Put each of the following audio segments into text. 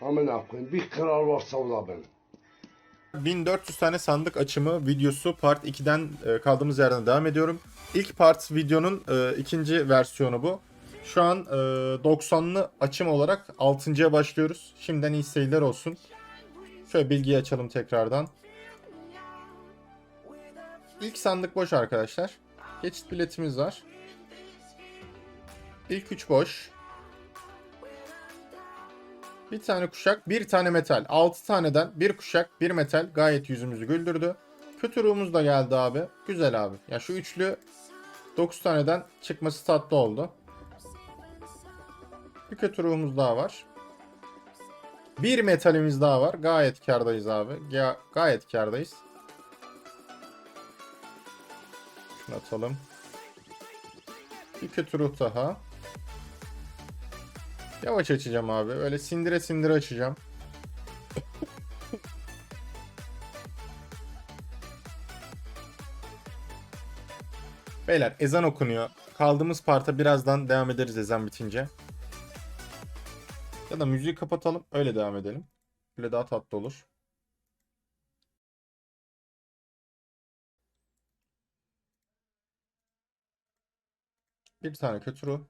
Amına koyayım. Bir kral varsa o da ben. 1400 tane sandık açımı videosu part 2'den e, kaldığımız yerden devam ediyorum. İlk part videonun e, ikinci versiyonu bu. Şu an e, 90'lı açım olarak 6.ya başlıyoruz. Şimdiden iyi seyirler olsun. Şöyle bilgiyi açalım tekrardan. İlk sandık boş arkadaşlar. Geçit biletimiz var. İlk 3 boş. Bir tane kuşak, bir tane metal. 6 taneden bir kuşak, bir metal gayet yüzümüzü güldürdü. Kötü ruhumuz da geldi abi. Güzel abi. Ya şu üçlü 9 taneden çıkması tatlı oldu. Bir kötü ruhumuz daha var. Bir metalimiz daha var. Gayet kardayız abi. Ga- gayet kardayız. Şunu atalım. Bir kötü ruh daha. Yavaş açacağım abi. Öyle sindire sindire açacağım. Beyler ezan okunuyor. Kaldığımız parta birazdan devam ederiz ezan bitince. Ya da müziği kapatalım öyle devam edelim. Böyle daha tatlı olur. Bir tane kötü ruh.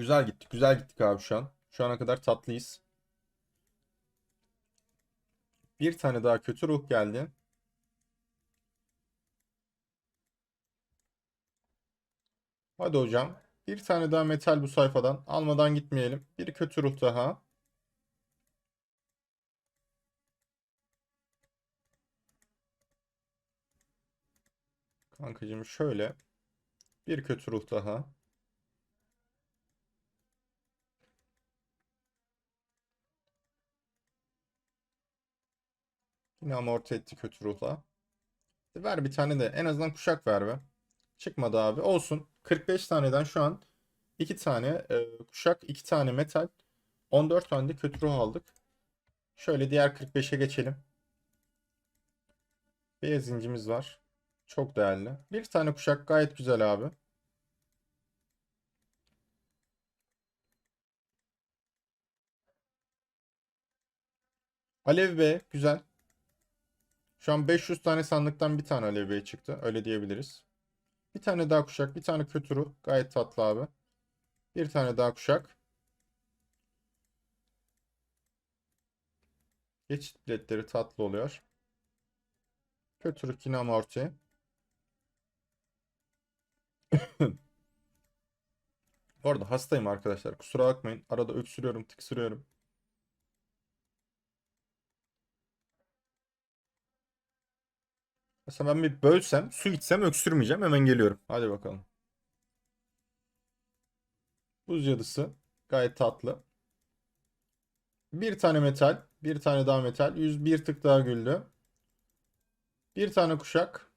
Güzel gittik. Güzel gittik abi şu an. Şu ana kadar tatlıyız. Bir tane daha kötü ruh geldi. Hadi hocam. Bir tane daha metal bu sayfadan. Almadan gitmeyelim. Bir kötü ruh daha. Kankacığım şöyle. Bir kötü ruh daha. Yine amorti etti kötü ruhla. Ver bir tane de en azından kuşak ver be. Çıkmadı abi. Olsun. 45 taneden şu an 2 tane e, kuşak, 2 tane metal, 14 tane de kötü ruh aldık. Şöyle diğer 45'e geçelim. Beyaz incimiz var. Çok değerli. Bir tane kuşak gayet güzel abi. Alev B güzel. Şu an 500 tane sandıktan bir tane Alev Bey çıktı. Öyle diyebiliriz. Bir tane daha kuşak. Bir tane kötü ruh. Gayet tatlı abi. Bir tane daha kuşak. Geçit biletleri tatlı oluyor. Kötü ruh yine amorti. Bu arada hastayım arkadaşlar. Kusura bakmayın. Arada öksürüyorum, tıksırıyorum. Mesela ben bir bölsem, su içsem öksürmeyeceğim. Hemen geliyorum. Hadi bakalım. Buz cadısı. Gayet tatlı. Bir tane metal. Bir tane daha metal. Yüz bir tık daha güldü. Bir tane kuşak.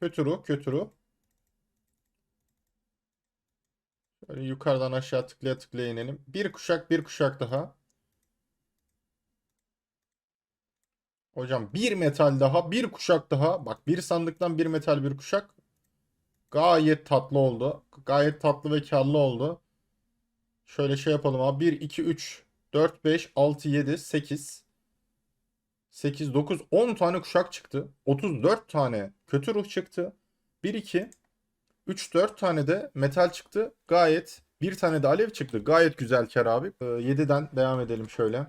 Kötü ruh. Kötü ruh. Şöyle yukarıdan aşağı tıklaya tıklaya inelim. Bir kuşak bir kuşak daha. Hocam bir metal daha, bir kuşak daha. Bak bir sandıktan bir metal bir kuşak. Gayet tatlı oldu. Gayet tatlı ve karlı oldu. Şöyle şey yapalım abi. 1, 2, 3, 4, 5, 6, 7, 8. 8, 9, 10 tane kuşak çıktı. 34 tane kötü ruh çıktı. 1, 2, 3, 4 tane de metal çıktı. Gayet bir tane de alev çıktı. Gayet güzel kar abi. 7'den devam edelim şöyle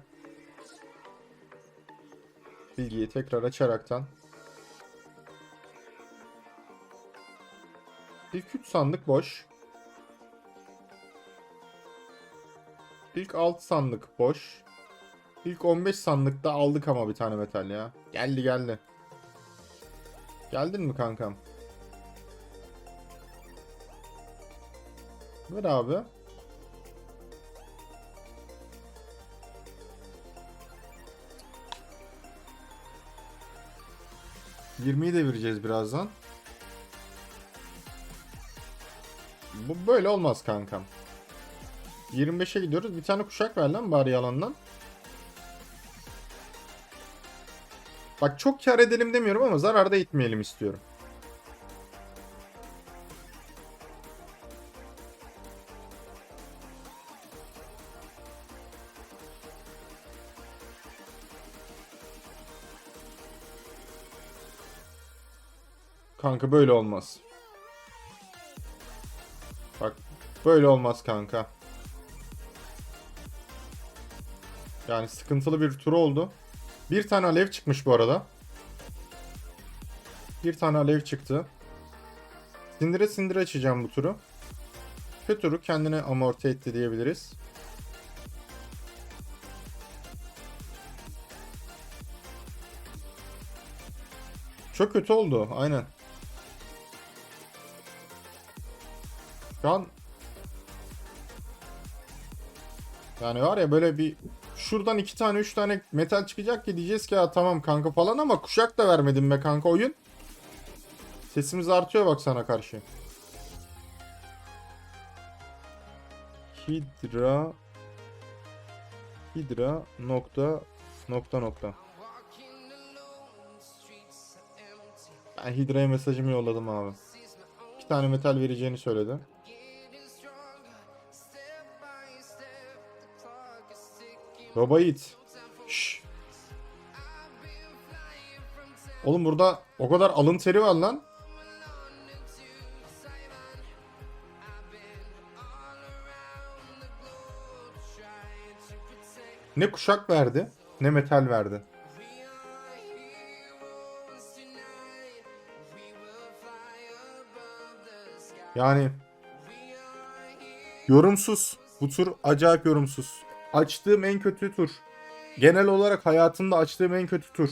bilgiyi tekrar açaraktan İlk 3 sandık boş. İlk 6 sandık boş. İlk 15 sandıkta aldık ama bir tane metal ya. Geldi geldi. Geldin mi kankam? Ver abi. Yirmiyi de vereceğiz birazdan. Bu böyle olmaz kankam. 25'e gidiyoruz. Bir tane kuşak ver lan bari yalandan. Bak çok kar edelim demiyorum ama zarar da etmeyelim istiyorum. Kanka böyle olmaz. Bak böyle olmaz kanka. Yani sıkıntılı bir tur oldu. Bir tane alev çıkmış bu arada. Bir tane alev çıktı. Sindire sindire açacağım bu turu. Turu kendine amorti etti diyebiliriz. Çok kötü oldu. Aynen. An yani var ya böyle bir şuradan iki tane üç tane metal çıkacak ki diyeceğiz ki ya tamam kanka falan ama kuşak da vermedim be kanka oyun. Sesimiz artıyor bak sana karşı. Hidra Hidra nokta nokta nokta. Ben Hidra'ya mesajımı yolladım abi. İki tane metal vereceğini söyledi. Baba Yiğit. Şşş. Oğlum burada o kadar alın teri var lan. Ne kuşak verdi, ne metal verdi. Yani yorumsuz. Bu tur acayip yorumsuz. Açtığım en kötü tur. Genel olarak hayatımda açtığım en kötü tur.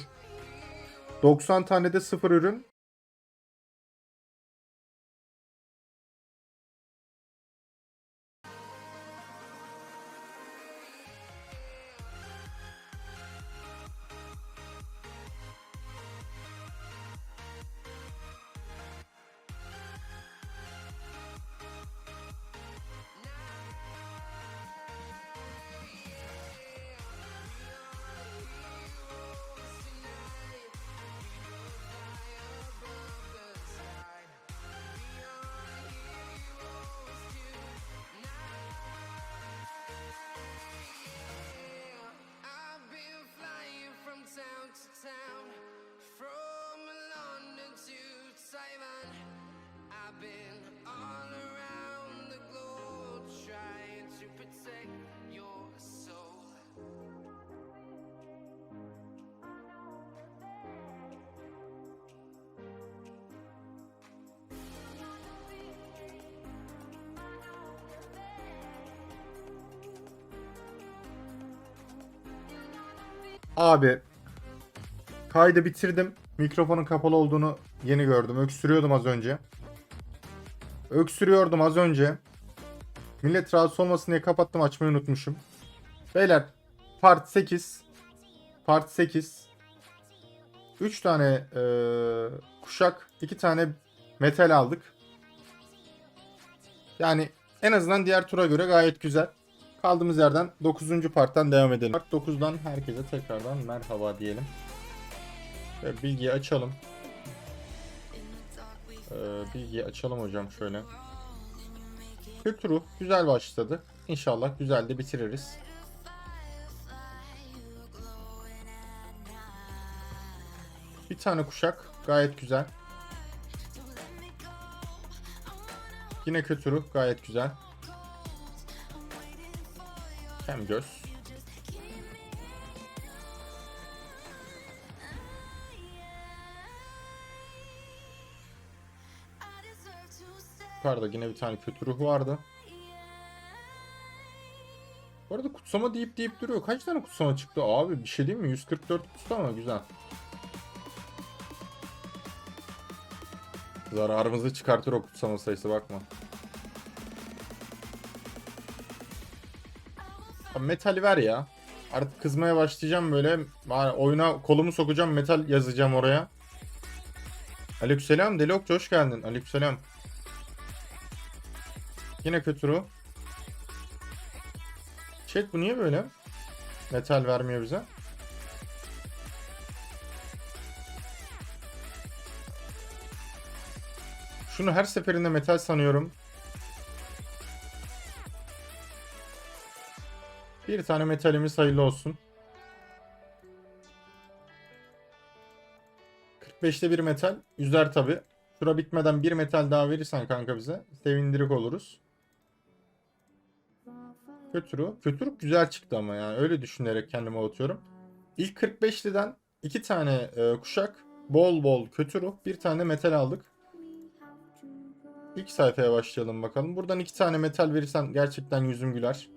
90 tane de sıfır ürün. Abi kaydı bitirdim. Mikrofonun kapalı olduğunu yeni gördüm. Öksürüyordum az önce. Öksürüyordum az önce. Millet rahatsız olmasın diye kapattım açmayı unutmuşum. Beyler part 8 part 8 3 tane eee, kuşak 2 tane metal aldık. Yani en azından diğer tura göre gayet güzel. Kaldığımız yerden 9. parttan devam edelim. Part 9'dan herkese tekrardan merhaba diyelim. Şöyle bilgiyi açalım. Ee, bilgiyi açalım hocam şöyle. Kültürü güzel başladı. İnşallah güzel de bitiririz. Bir tane kuşak gayet güzel. Yine kötürü gayet güzel. Hem göz. Yukarıda yine bir tane kötü ruh vardı. Bu arada kutsama deyip deyip duruyor. Kaç tane kutsama çıktı abi? Bir şey değil mi? 144 kutsama güzel. Zararımızı çıkartır o kutsama sayısı bakma. Abi metali ver ya. Artık kızmaya başlayacağım böyle. Oyuna kolumu sokacağım metal yazacağım oraya. Aleykümselam Delokçu hoş geldin. Aleykümselam. Yine kötü ruh. Chat bu niye böyle? Metal vermiyor bize. Şunu her seferinde metal sanıyorum. Bir tane metalimiz hayırlı olsun. 45'te bir metal. Üzer tabi. Şura bitmeden bir metal daha verirsen kanka bize. Sevindirik oluruz. Kötürü. Kötürü güzel çıktı ama yani. Öyle düşünerek kendime atıyorum. İlk 45'liden iki tane e, kuşak. Bol bol kötürü. Bir tane metal aldık. İlk sayfaya başlayalım bakalım. Buradan iki tane metal verirsen gerçekten yüzüm güler.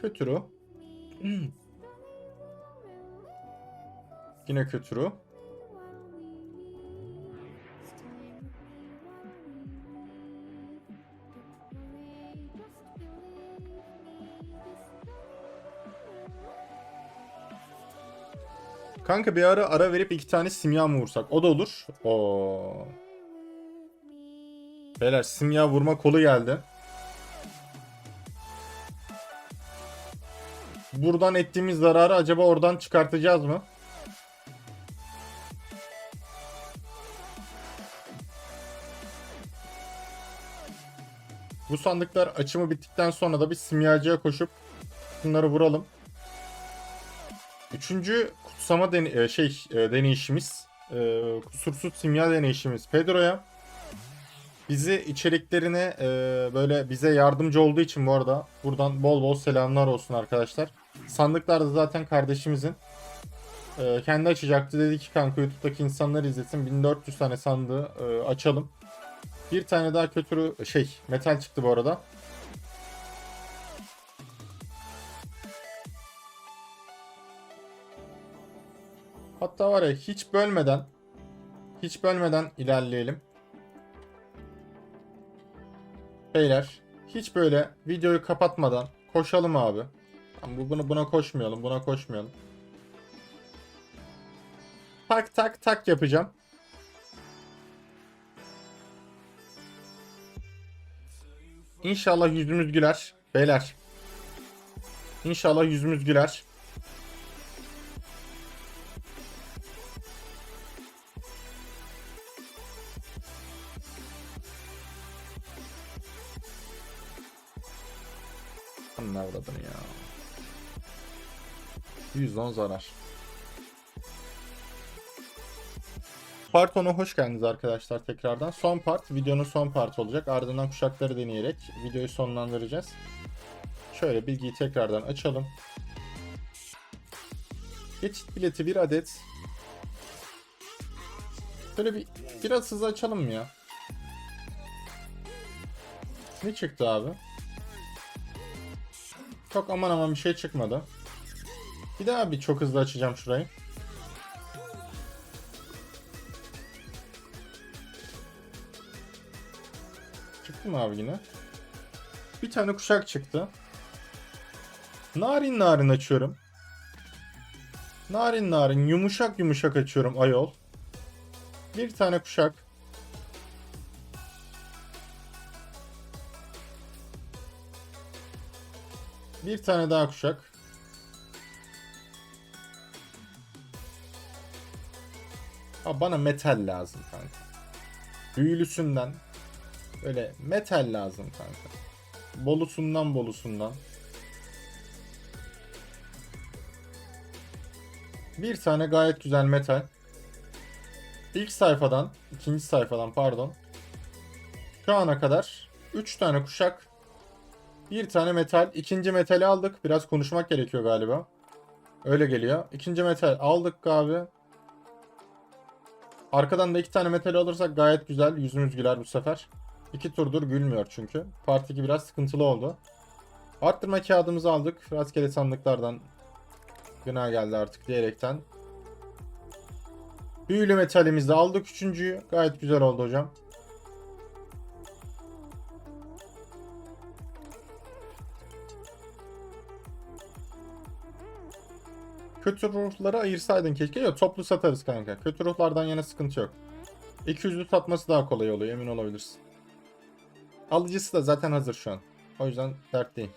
Kötürü. Yine kötürü. Kanka bir ara ara verip iki tane simya mı vursak? O da olur. Oo. Beyler simya vurma kolu geldi. Buradan ettiğimiz zararı acaba oradan çıkartacağız mı? Bu sandıklar açımı bittikten sonra da bir simyacıya koşup bunları vuralım. Üçüncü kutsama den- e, şey e, deneyişimiz, e, kusursuz simya deneyişimiz Pedro'ya. Bizi içeriklerine e, böyle bize yardımcı olduğu için bu arada buradan bol bol selamlar olsun arkadaşlar. Sandıklar da zaten kardeşimizin. E, kendi açacaktı dedi ki kanka YouTube'daki insanlar izlesin 1400 tane sandığı e, açalım. Bir tane daha kötü şey metal çıktı bu arada. Hatta var ya hiç bölmeden hiç bölmeden ilerleyelim. Beyler hiç böyle videoyu kapatmadan koşalım abi. Bu buna, buna koşmayalım, buna koşmayalım. Tak tak tak yapacağım. İnşallah yüzümüz güler. Beyler. İnşallah yüzümüz güler. 110 zarar. Part 10'a hoş geldiniz arkadaşlar tekrardan. Son part, videonun son part olacak. Ardından kuşakları deneyerek videoyu sonlandıracağız. Şöyle bilgiyi tekrardan açalım. Geçit bileti bir adet. Şöyle bir biraz hızlı açalım ya? Ne çıktı abi? Çok aman aman bir şey çıkmadı. Bir daha bir çok hızlı açacağım şurayı. Çıktı mı abi yine? Bir tane kuşak çıktı. Narin narin açıyorum. Narin narin yumuşak yumuşak açıyorum ayol. Bir tane kuşak. Bir tane daha kuşak. Bana metal lazım kanka. Büyülüsünden böyle metal lazım kanka. Bolusundan bolusundan. Bir tane gayet güzel metal. İlk sayfadan, ikinci sayfadan pardon. Şu ana kadar 3 tane kuşak, bir tane metal. ikinci metali aldık. Biraz konuşmak gerekiyor galiba. Öyle geliyor. İkinci metal aldık abi. Arkadan da iki tane metal alırsak gayet güzel. Yüzümüz güler bu sefer. İki turdur gülmüyor çünkü. Part 2 biraz sıkıntılı oldu. Arttırma kağıdımızı aldık. Rastgele sandıklardan gına geldi artık diyerekten. Büyülü metalimizi aldık üçüncüyü. Gayet güzel oldu hocam. Kötü ruhları ayırsaydın keşke. Yok toplu satarız kanka. Kötü ruhlardan yana sıkıntı yok. 200'lü satması daha kolay oluyor emin olabilirsin. Alıcısı da zaten hazır şu an. O yüzden dert değil.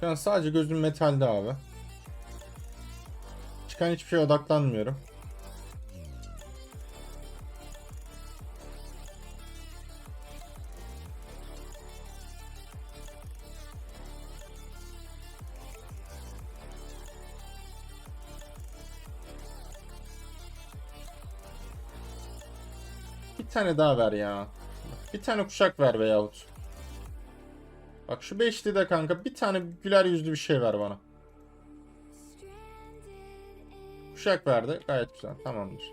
Şu an sadece gözüm metalde abi. Çıkan hiçbir şeye odaklanmıyorum. Tane daha ver ya. Bir tane kuşak ver veyahut. Bak şu beşli de kanka bir tane güler yüzlü bir şey ver bana. Kuşak verdi. Gayet güzel. Tamamdır.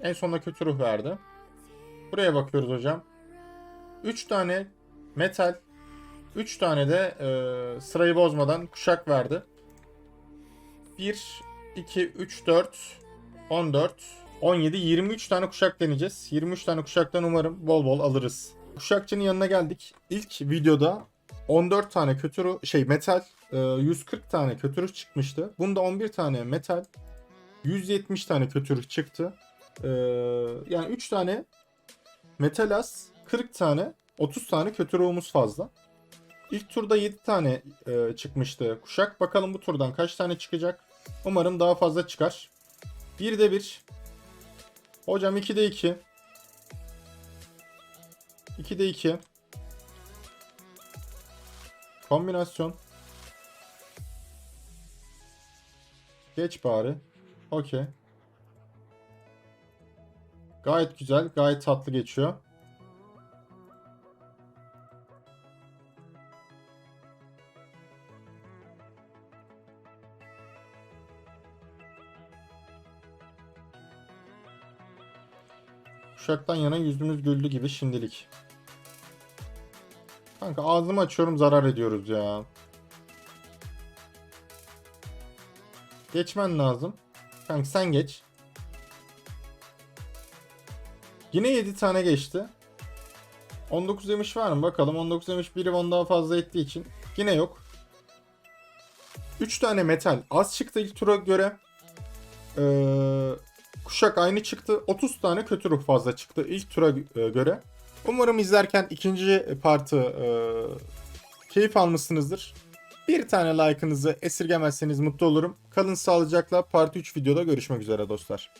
En sonunda kötü ruh verdi. Buraya bakıyoruz hocam. 3 tane metal. 3 tane de e, sırayı bozmadan kuşak verdi. 1, 2, 3, 4, 14, 17, 23 tane kuşak deneyeceğiz. 23 tane kuşaktan umarım bol bol alırız. Kuşakçının yanına geldik. İlk videoda 14 tane kötü şey metal, e, 140 tane kötü çıkmıştı. Bunda 11 tane metal, 170 tane kötü çıktı. E, yani 3 tane metal az, 40 tane, 30 tane kötü fazla. İlk turda 7 tane e, çıkmıştı kuşak. Bakalım bu turdan kaç tane çıkacak. Umarım daha fazla çıkar. 1'de 1. Hocam 2'de 2. 2'de 2. Kombinasyon. Geç bari. Okey. Gayet güzel. Gayet tatlı geçiyor. Kuşaktan yana yüzümüz güldü gibi şimdilik. Kanka ağzımı açıyorum zarar ediyoruz ya. Geçmen lazım. Kanka sen geç. Yine 7 tane geçti. 19 demiş var mı? Bakalım. 19 demiş biri ondan fazla ettiği için. Yine yok. 3 tane metal az çıktı ilk tura göre. Ee, kuşak aynı çıktı. 30 tane kötü ruh fazla çıktı ilk tura e, göre. Umarım izlerken ikinci partı e, keyif almışsınızdır. Bir tane like'ınızı esirgemezseniz mutlu olurum. Kalın sağlıcakla part 3 videoda görüşmek üzere dostlar.